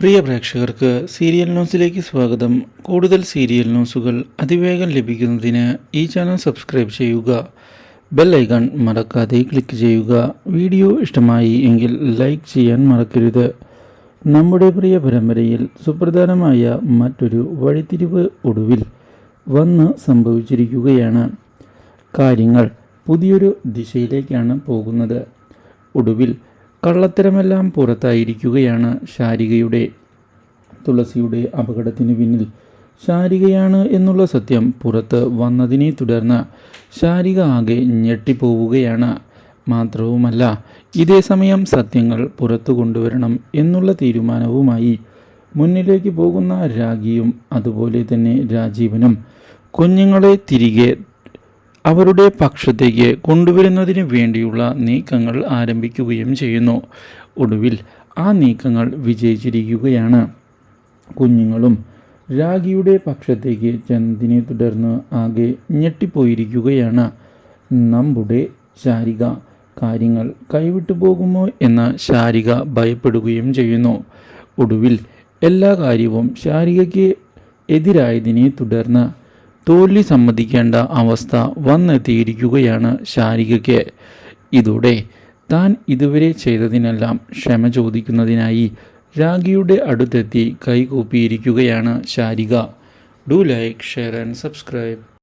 പ്രിയ പ്രേക്ഷകർക്ക് സീരിയൽ ന്യൂസിലേക്ക് സ്വാഗതം. കൂടുതൽ സീരിയൽ ന്യൂസുകൾ അതിവേഗം ലഭിക്കുന്നതിന് ഈ ചാനൽ സബ്സ്ക്രൈബ് ചെയ്യുക. ബെൽ ഐക്കൺ മറക്കാതെ ക്ലിക്ക് ചെയ്യുക. വീഡിയോ ഇഷ്ടമായി എങ്കിൽ ലൈക്ക് ചെയ്യാൻ മറക്കരുത്. നമ്മുടെ പ്രിയ പരമ്പരയിൽ സുപ്രധാനമായ മറ്റൊരു വഴിത്തിരിവ് ഒടുവിൽ വന്ന് സംഭവിച്ചിരിക്കുകയാണ്. കാര്യങ്ങൾ പുതിയൊരു ദിശയിലേക്കാണ് പോകുന്നത്. ഒടുവിൽ കള്ളത്തരമെല്ലാം പുറത്തായിരിക്കുകയാണ് ശാരികയുടെ തുളസിയുടെ അപകടത്തിന് പിന്നിൽ. ശാരികയാണ് എന്നുള്ള സത്യം പുറത്ത് വന്നതിനെ തുടർന്ന് ശാരിക ആകെ ഞെട്ടിപ്പോവുകയാണ്. മാത്രവുമല്ല ഇതേ സമയം സത്യങ്ങൾ പുറത്തു കൊണ്ടുവരണം എന്നുള്ള തീരുമാനവുമായി മുന്നിലേക്ക് പോകുന്ന രാഗിയും അതുപോലെ തന്നെ രാജീവനും കുഞ്ഞുങ്ങളെ തിരികെ അവരുടെ പക്ഷത്തേക്ക് കൊണ്ടുവരുന്നതിന് വേണ്ടിയുള്ള നീക്കങ്ങൾ ആരംഭിക്കുകയും ചെയ്യുന്നു. ഒടുവിൽ ആ നീക്കങ്ങൾ വിജയിച്ചിരിക്കുകയാണ്. കുഞ്ഞുങ്ങളും രാഗിയുടെ പക്ഷത്തേക്ക് ചെന്നതിനെ തുടർന്ന് ആകെ ഞെട്ടിപ്പോയിരിക്കുകയാണ്. നമ്മുടെ ശാരിക കാര്യങ്ങൾ കൈവിട്ടു പോകുമോ എന്ന ശാരിക ഭയപ്പെടുകയും ചെയ്യുന്നു. ഒടുവിൽ എല്ലാ കാര്യവും ശാരികയ്ക്ക് എതിരായതിനെ തുടർന്ന് തോൽവി സമ്മതിക്കേണ്ട അവസ്ഥ വന്നെത്തിയിരിക്കുകയാണ് ശാരികയ്ക്ക്. ഇതോടെ താൻ ഇതുവരെ ചെയ്തതിനെല്ലാം ക്ഷമ ചോദിക്കുന്നതിനായി രാഖിയുടെ അടുത്തെത്തി കൈകൂപ്പിയിരിക്കുകയാണ് Sharika. Do like share and subscribe.